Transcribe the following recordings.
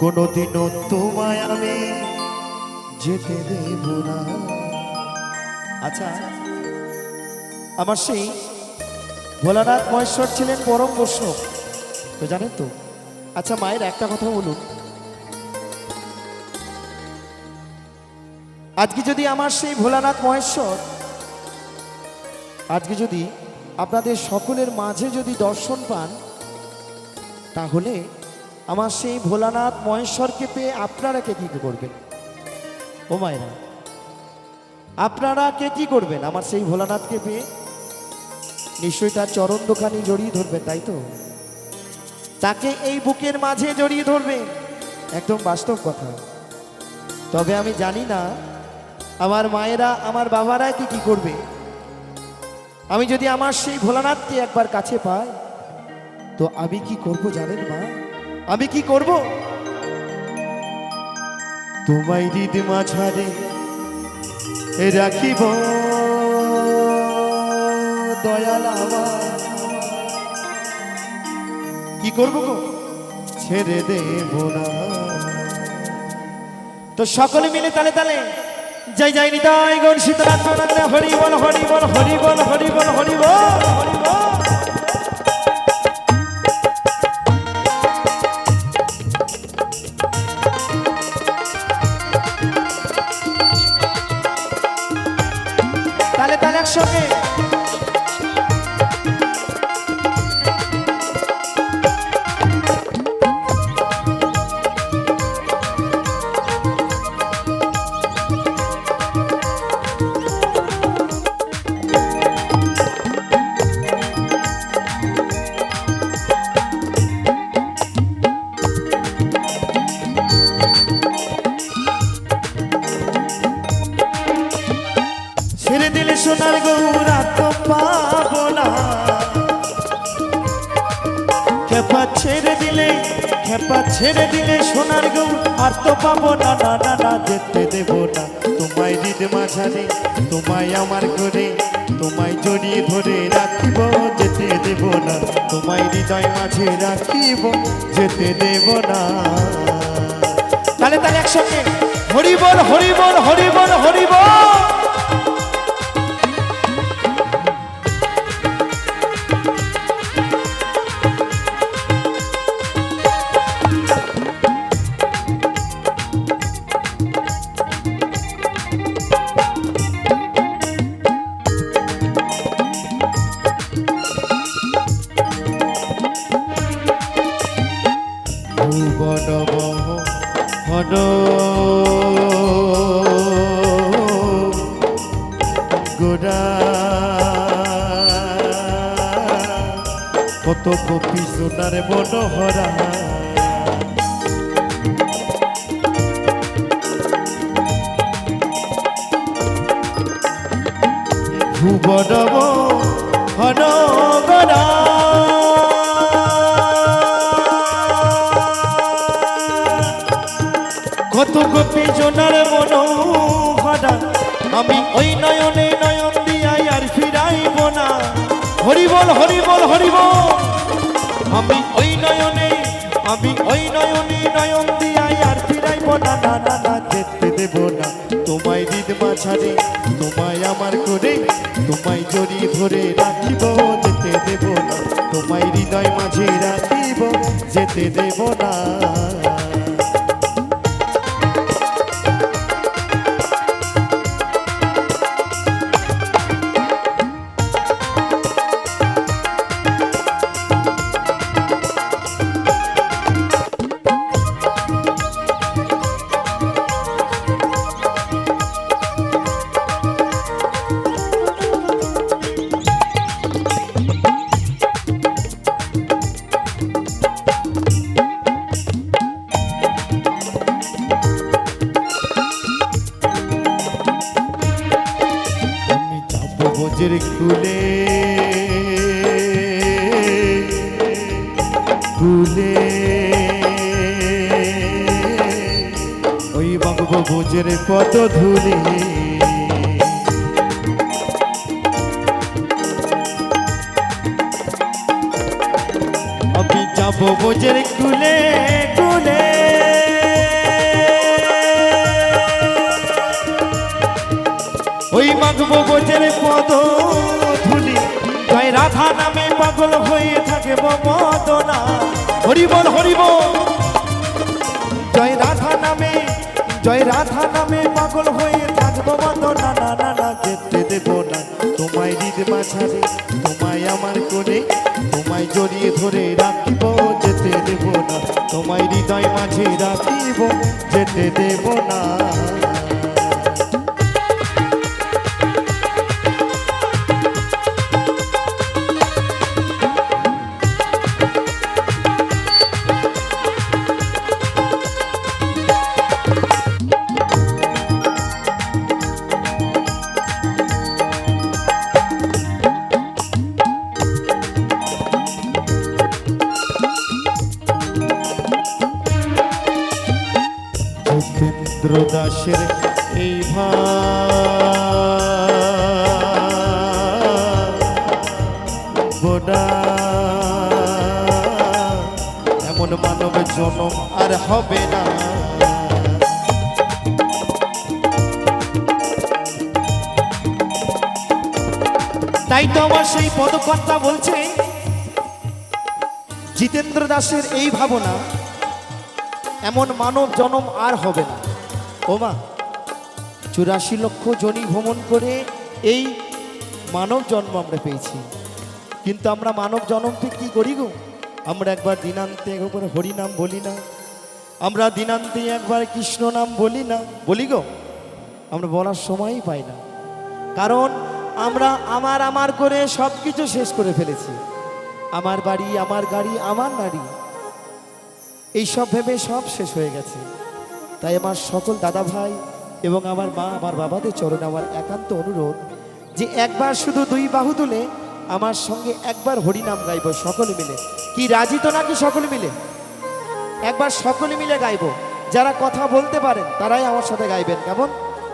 কোনোদিনও তোমায় আমি যেতে দেব না। আচ্ছা আমার সেই ভোলানাথ মহেশ্বর ছিলেন পরম বৈষ্ণব, তো জানেন তো? আচ্ছা মায়ের একটা কথা বলুন। আজকে যদি আমার সেই ভোলানাথ মহেশ্বর, আজকে যদি আপনাদের সকলের মাঝে যদি দর্শন পান, তাহলে আমার সেই ভোলানাথ মহেশ্বরকে পেয়ে আপনারা কে কি করবেন? ও মায়েরা, আপনারা কে কি করবেন? আমার সেই ভোলানাথকে পেয়ে নিশ্চয়ই তার চরণ দোকানি জড়িয়ে ধরবেন, তাই তো? তাকে এই বুকের মাঝে জড়িয়ে ধরবেন। একদম বাস্তব কথা। তবে আমি জানি না, আমার মায়েরা, আমার বাবারা কি কি করবে। আমি যদি আমার সেই ভোলানাথকে একবার কাছে পাই, তো আমি কি করব জানেন মা? আমি কি করব? তোমায় হৃদ মাঝারে রাখিব। দয়াল আমার। কি করব গো? ছেড়ে দেব না। তো সকলে মিলে তালে তালে। জয় জয় নিতাই গণ সীতারাম হরি বল হরি বল হরি বল, হরি সোনার গৌরা তো পাবো না। খেপা ছেড়ে দিলে, খেপা ছেড়ে দিলে সোনার গৌর আর তো পাবো না। না না না, যেতে দেব না। তোমায় হৃদ মাঝারে, তোমায় আমার করে তোমায় জড়িয়ে ধরে রাখিব, যেতে দেব না। তোমায় হৃদয় মাঝে রাখিব, যেতে দেব না। তাহলে তাহলে একসঙ্গে হরি বল হরি বল ভুবন হন গোড়া কত কপি সোনার মনোহরা। ভুবন হন কত গোপী জনার মন ভাড়া আমি ওই নয়নে নয়ন দিয়াই আর ফিরাইব না। হরিবল হরিবল হরিবল। আমি ওই নয়নে, আমি ওই নয়নে নয়ন দিয়াই আর ফিরাইব না। না না না, যেতে দেব না। তোমায় হৃদ মাঝারে, তোমায় আমার করে, তোমায় জড়িয়ে ধরে রাখিব, যেতে দেব না। তোমায় হৃদয় মাঝে রাখিব, যেতে দেব না। ভোজের কুলে কুলে ওই বঙ্গ ভোজের পদ ধুলে। আমি কুলে কুলে ওই মাগবো পাগল হয়ে থাকে মদনা হরিবল হরিবল। জয় রাধা নামে, জয় রাধা নামে পাগল হয়ে থাকব মদনা না না না, যেতে দেব না। তোমায় হৃদ মাঝারে, তোমায় আমার কোলে তোমায় জড়িয়ে ধরে রাখিব, যেতে দেব না। তোমায় হৃদয় মাঝে রাখিব, যেতে দেব না। দাসের এই ভাবনা এমন মানব জনম আর হবে না। তাই তো আমার সেই পদকর্তা বলছে, জিতেন্দ্র দাসের এই ভাবনা, এমন মানব জনম আর হবে না। ও মা চুরাশি লক্ষ জনি ভ্রমণ করে এই মানব জন্ম আমরা পেয়েছি। কিন্তু আমরা মানব জন্মকে কি করি গো? আমরা একবার দিনান্তে একবার হরিনাম বলি না। আমরা দিনান্তে একবার কৃষ্ণ নাম বলি না। বলি গো, আমরা বলার সময়ই পাই না। কারণ আমরা আমার আমার করে সব কিছু শেষ করে ফেলেছি। আমার বাড়ি, আমার গাড়ি, আমার নারী। এই সব ভেবে সব শেষ হয়ে গেছে। তাই আমার সকল দাদা ভাই এবং আমার মা, আমার বাবাদের চরণে আমার একান্ত অনুরোধ যে একবার শুধু দুই বাহু তুলে আমার সঙ্গে একবার হরিনাম গাইব সকলে মিলে। কি রাজি তো নাকি সকলে মিলে? একবার সকলে মিলে গাইব। যারা কথা বলতে পারেন, তারাই আমার সাথে গাইবেন, কেমন?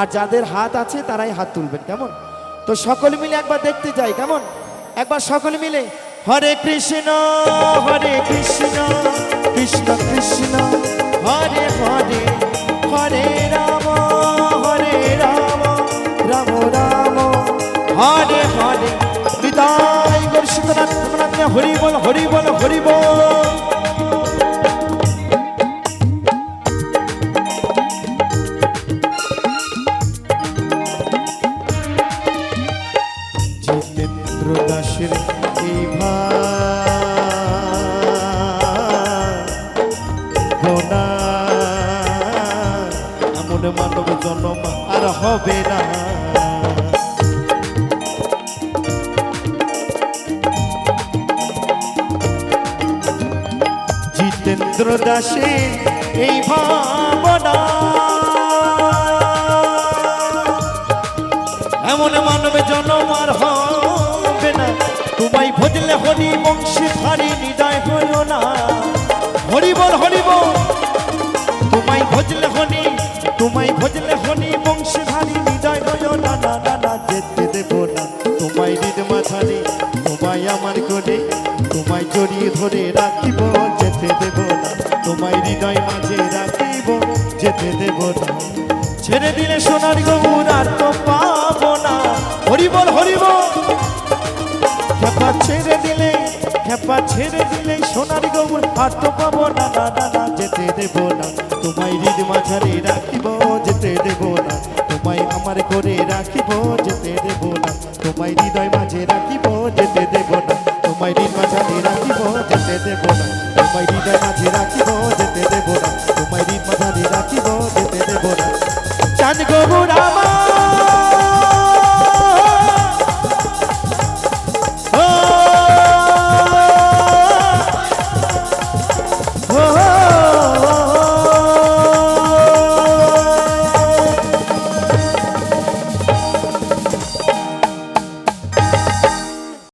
আর যাদের হাত আছে, তারাই হাত তুলবেন, কেমন? তো সকলে মিলে একবার দেখতে যাই, কেমন? একবার সকলে মিলে, হরে কৃষ্ণ হরে কৃষ্ণ কৃষ্ণ কৃষ্ণ। হরি বল হরি বল হরি বল। জিতেন্দ্র দাসের এই ভাবনা জন্ম আর হবে না। জিতেন্দ্র দাসে এই ভাবনা। এমন মানবে জনমার হবে না। তোমায় ভজলে হরি বংশী ধারি জড়িয়ে ধরে রাখিব, যেতে দেব না। তোমায় হৃদয় মাঝে রাখিব, যেতে দেব না। ছেড়ে দিলে সোনার গবুর আর তো পাবো না। হরিবল হরিবল। খেপা ছেড়ে দিলে খেপা ছেড়ে দিলে সোনার গবুর আর তো পাবো না। না না না যেতে দেব না। তোমায় হৃদ মাঝারে রাখিব, যেতে দেব না। তোমায় আমার করে রাখিব হৃদয়